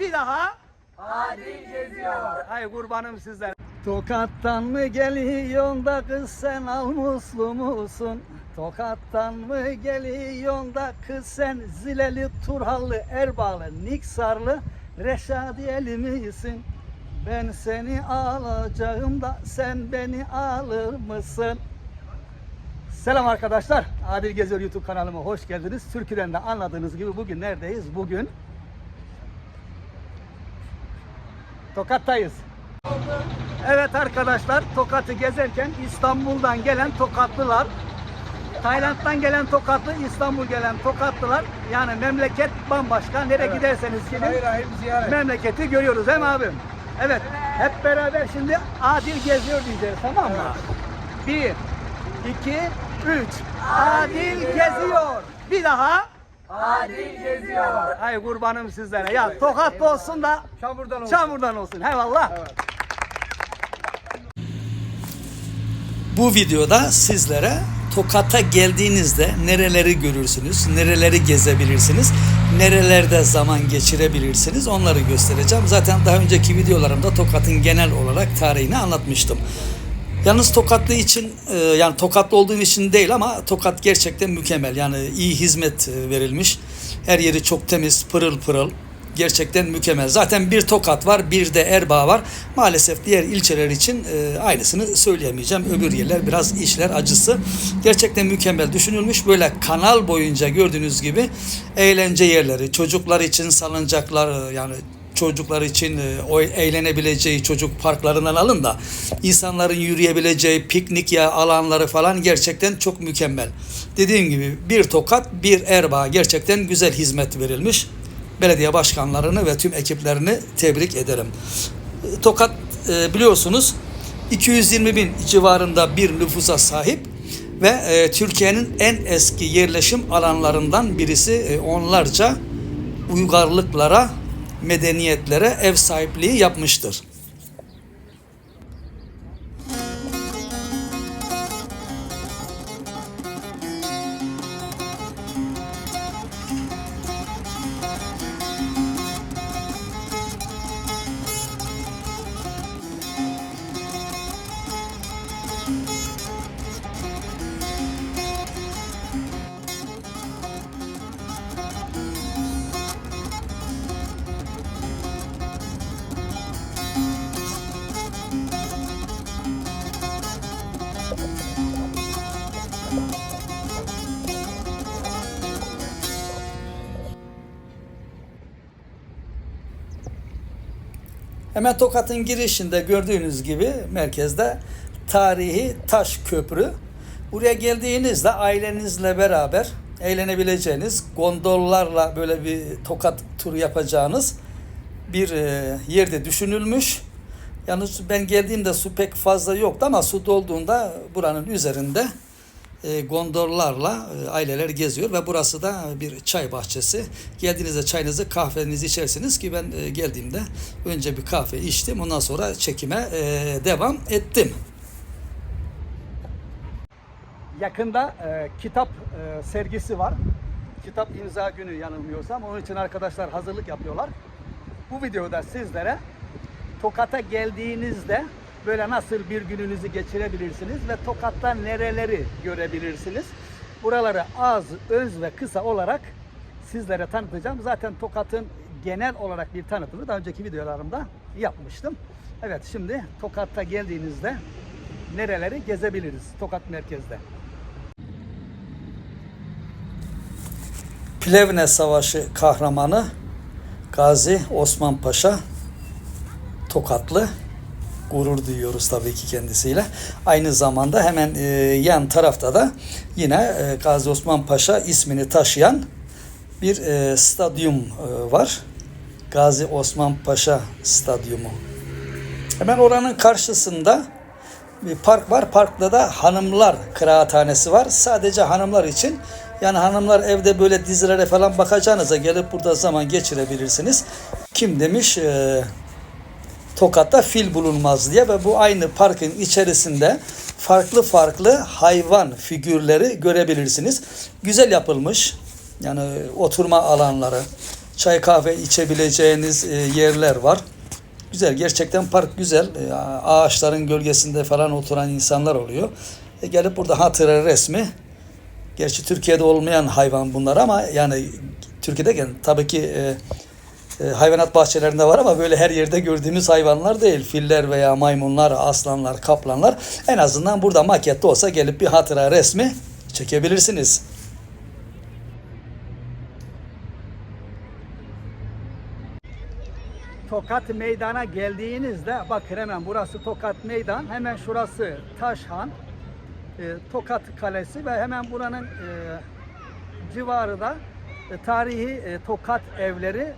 Bir daha. Adil geziyor. Hay kurbanım sizden. Tokattan mı geliyorsun da kız sen al muslu musun? Tokattan mı geliyorsun da kız sen Zileli, Turhallı, Erbağlı, Niksarlı, Reşadiyeli misin? Ben seni alacağım da sen beni alır mısın? Selam arkadaşlar. Adil Geziyor YouTube kanalıma hoş geldiniz. Türküden de anladığınız gibi bugün neredeyiz? Bugün Tokat'tayız. Evet arkadaşlar Tokat'ı gezerken İstanbul'dan gelen Tokatlılar, Tayland'dan gelen Tokatlı, İstanbul gelen Tokatlılar yani memleket bambaşka. Nereye Evet. giderseniz gidin Hayır hayır ziyaret. memleketi görüyoruz değil mi abim? Evet. Hep beraber şimdi adil geziyor diyeceğiz tamam mı? Bir, iki, üç. Adil geziyor. Bir daha. Adil geziyor. Ay kurbanım sizlere. Ya tokat olsun da Çamurdan olsun. çamurdan olsun. Eyvallah. Evet. Bu videoda sizlere Tokat'a geldiğinizde nereleri görürsünüz, nereleri gezebilirsiniz, nerelerde zaman geçirebilirsiniz onları göstereceğim. Zaten daha önceki videolarımda Tokat'ın genel olarak tarihini anlatmıştım. Yalnız Tokatlı için e, yani Tokatlı olduğum için değil ama Tokat gerçekten mükemmel. Yani iyi hizmet e, verilmiş. Her yeri çok temiz, pırıl pırıl. Gerçekten mükemmel. Zaten bir Tokat var, bir de Erbaa var. Maalesef diğer ilçeler için e, aynısını söyleyemeyeceğim. Öbür yerler biraz işler acısı. Gerçekten mükemmel düşünülmüş. Böyle kanal boyunca gördüğünüz gibi eğlence yerleri, çocuklar için salıncaklar yani çocuklar için e, o eğlenebileceği çocuk parklarından alın da insanların yürüyebileceği piknik ya alanları falan gerçekten çok mükemmel. Dediğim gibi bir tokat bir erbaa gerçekten güzel hizmet verilmiş. Belediye başkanlarını ve tüm ekiplerini tebrik ederim. E, Tokat e, biliyorsunuz 220 bin civarında bir nüfusa sahip ve e, Türkiye'nin en eski yerleşim alanlarından birisi E, onlarca uygarlıklara, medeniyetlere ev sahipliği yapmıştır. Hemen Tokat'ın girişinde gördüğünüz gibi merkezde tarihi taş köprü. Buraya geldiğinizde ailenizle beraber eğlenebileceğiniz gondollarla böyle bir Tokat turu yapacağınız bir e, yerde düşünülmüş. Yalnız ben geldiğimde su pek fazla yoktu ama su dolduğunda buranın üzerinde e, gondollarla e, aileler geziyor ve burası da bir çay bahçesi. Geldiğinizde çayınızı kahvenizi içersiniz ki ben e, geldiğimde önce bir kahve içtim ondan sonra çekime devam ettim. Yakında e, kitap e, sergisi var. Kitap imza günü yanılmıyorsam. Onun için arkadaşlar hazırlık yapıyorlar. Bu videoda sizlere Tokat'a geldiğinizde böyle nasıl bir gününüzü geçirebilirsiniz ve Tokat'ta nereleri görebilirsiniz. Buraları az, öz ve kısa olarak sizlere tanıtacağım. Zaten Tokat'ın genel olarak bir tanıtımı daha önceki videolarımda yapmıştım. Evet şimdi Tokat'ta geldiğinizde nereleri gezebiliriz Tokat merkezde. Plevne Savaşı kahramanı Gazi Osman Paşa Tokatlı gurur duyuyoruz tabii ki kendisiyle. Aynı zamanda hemen e, yan tarafta da yine e, Gazi Osman Paşa ismini taşıyan bir e, stadyum e, var. Gazi Osman Paşa Stadyumu. Hemen oranın karşısında bir park var. Parkta da hanımlar kıraathanesi var. Sadece hanımlar için. Yani hanımlar evde böyle dizilere falan bakacağınıza gelip burada zaman geçirebilirsiniz. Kim demiş? Ee, Tokat'ta fil bulunmaz diye ve bu aynı parkın içerisinde farklı farklı hayvan figürleri görebilirsiniz. Güzel yapılmış. Yani oturma alanları, çay kahve içebileceğiniz e, yerler var. Güzel gerçekten park güzel. E, ağaçların gölgesinde falan oturan insanlar oluyor. E, gelip burada hatıra resmi Gerçi Türkiye'de olmayan hayvan bunlar ama yani Türkiye'de tabii ki e, hayvanat bahçelerinde var ama böyle her yerde gördüğümüz hayvanlar değil. Filler veya maymunlar, aslanlar, kaplanlar. En azından burada makette olsa gelip bir hatıra resmi çekebilirsiniz. Tokat Meydan'a geldiğinizde bakın hemen burası Tokat Meydan. Hemen şurası Taşhan. e, Tokat Kalesi ve hemen buranın e, civarı da e, tarihi e, Tokat evleri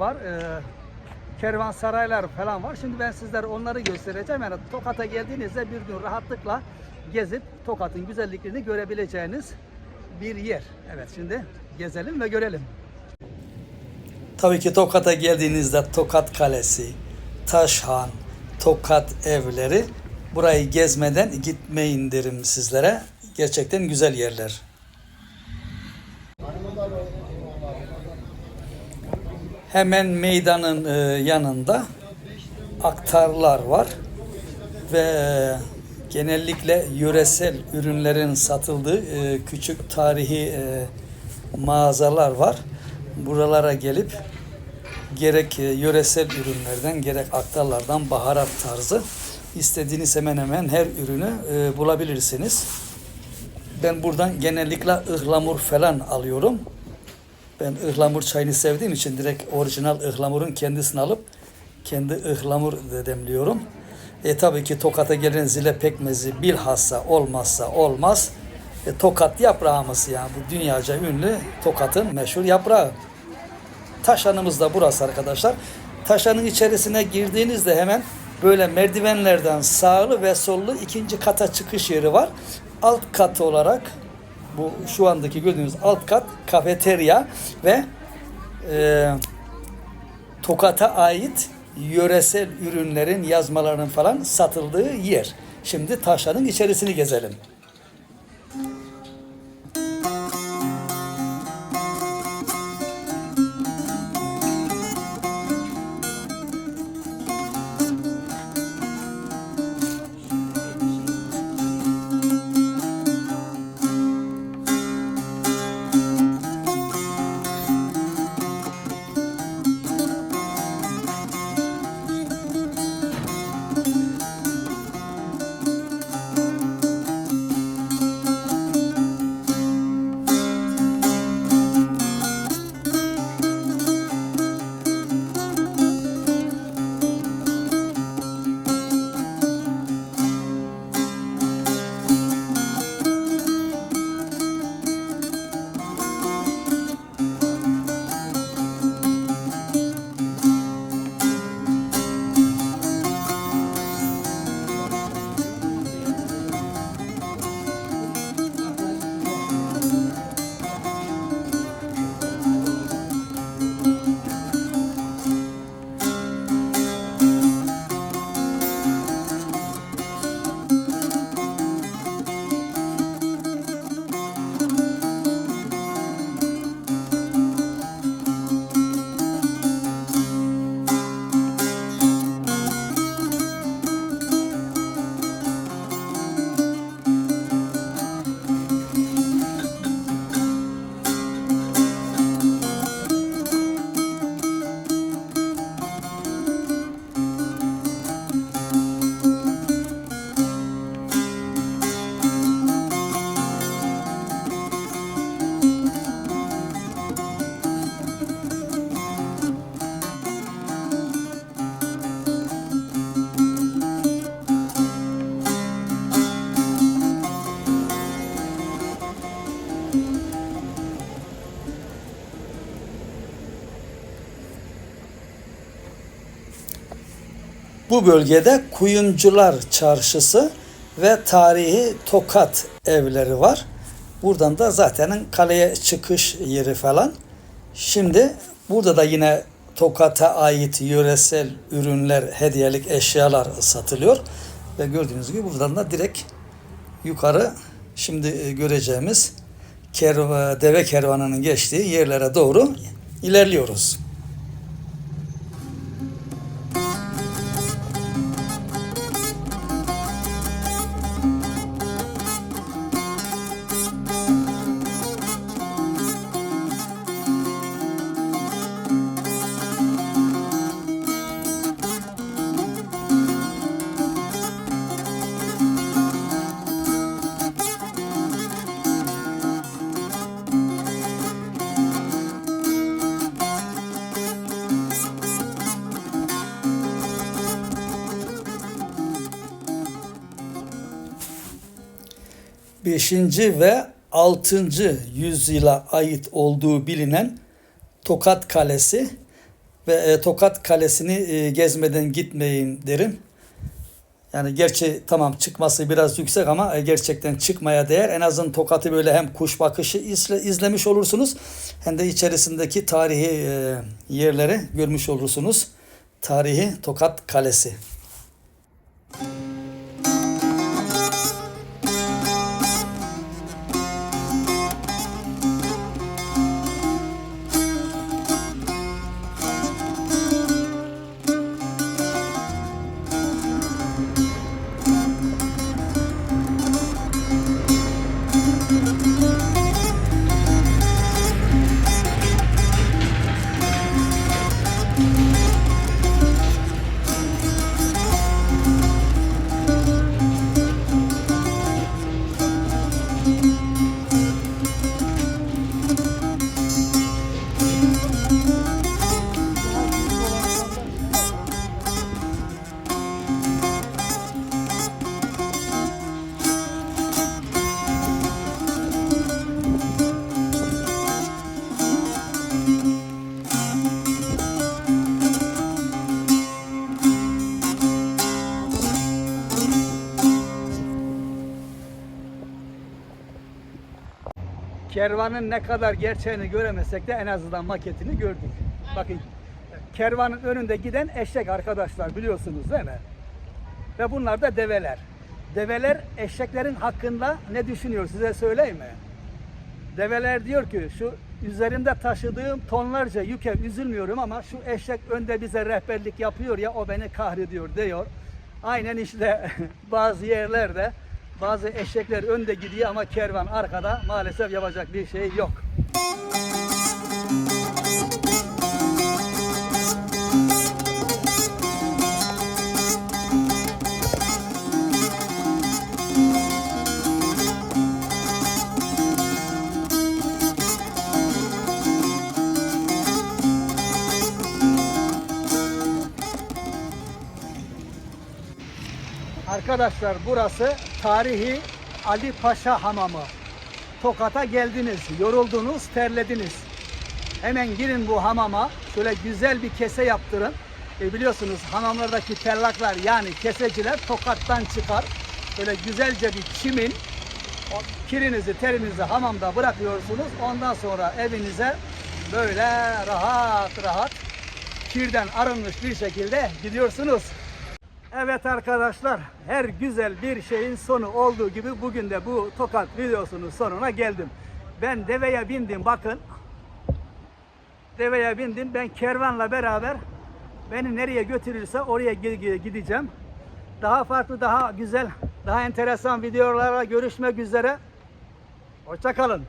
var. E, kervansaraylar falan var. Şimdi ben sizlere onları göstereceğim. Yani Tokat'a geldiğinizde bir gün rahatlıkla gezip Tokat'ın güzelliklerini görebileceğiniz bir yer. Evet şimdi gezelim ve görelim. Tabii ki Tokat'a geldiğinizde Tokat Kalesi, Taşhan, Tokat evleri burayı gezmeden gitmeyin derim sizlere. Gerçekten güzel yerler. Hemen meydanın e, yanında aktarlar var ve genellikle yöresel ürünlerin satıldığı e, küçük tarihi e, mağazalar var. Buralara gelip gerek e, yöresel ürünlerden gerek aktarlardan baharat tarzı istediğiniz hemen hemen her ürünü e, bulabilirsiniz. Ben buradan genellikle ıhlamur falan alıyorum. Ben ıhlamur çayını sevdiğim için direkt orijinal ıhlamurun kendisini alıp kendi ıhlamur demliyorum. E tabii ki Tokat'a gelen zile pekmezi bilhassa olmazsa olmaz. E, tokat yaprağımız yani bu dünyaca ünlü Tokat'ın meşhur yaprağı. Taşanımız da burası arkadaşlar. Taşanın içerisine girdiğinizde hemen böyle merdivenlerden sağlı ve sollu ikinci kata çıkış yeri var. Alt kat olarak bu şu andaki gördüğünüz alt kat kafeterya ve e, Tokat'a ait yöresel ürünlerin yazmalarının falan satıldığı yer. Şimdi taşlanın içerisini gezelim. Bu bölgede Kuyumcular Çarşısı ve tarihi Tokat evleri var. Buradan da zaten kaleye çıkış yeri falan. Şimdi burada da yine Tokat'a ait yöresel ürünler, hediyelik eşyalar satılıyor. Ve gördüğünüz gibi buradan da direkt yukarı şimdi e, göreceğimiz kerva, deve kervanının geçtiği yerlere doğru ilerliyoruz. Beşinci ve 6. yüzyıla ait olduğu bilinen Tokat Kalesi ve e, Tokat Kalesi'ni e, gezmeden gitmeyin derim. Yani gerçi tamam çıkması biraz yüksek ama e, gerçekten çıkmaya değer. En azından Tokat'ı böyle hem kuş bakışı izle, izlemiş olursunuz hem de içerisindeki tarihi e, yerleri görmüş olursunuz. Tarihi Tokat Kalesi. Kervanın ne kadar gerçeğini göremesek de en azından maketini gördük. Bakın kervanın önünde giden eşek arkadaşlar biliyorsunuz değil mi? Ve bunlar da develer. Develer eşeklerin hakkında ne düşünüyor size söyleyeyim mi? Develer diyor ki şu üzerinde taşıdığım tonlarca yüke üzülmüyorum ama şu eşek önde bize rehberlik yapıyor ya o beni kahrediyor diyor. Aynen işte bazı yerlerde bazı eşekler önde gidiyor ama kervan arkada maalesef yapacak bir şey yok. Arkadaşlar burası tarihi Ali Paşa Hamamı. Tokat'a geldiniz, yoruldunuz, terlediniz. Hemen girin bu hamama. Şöyle güzel bir kese yaptırın. E biliyorsunuz hamamlardaki tellaklar yani keseciler Tokat'tan çıkar. Böyle güzelce bir çimin kirinizi, terinizi hamamda bırakıyorsunuz. Ondan sonra evinize böyle rahat rahat kirden arınmış bir şekilde gidiyorsunuz. Evet arkadaşlar, her güzel bir şeyin sonu olduğu gibi bugün de bu Tokat videosunun sonuna geldim. Ben deveye bindim bakın. Deveye bindim. Ben kervanla beraber beni nereye götürürse oraya gi- gideceğim. Daha farklı, daha güzel, daha enteresan videolarla görüşmek üzere. Hoşçakalın.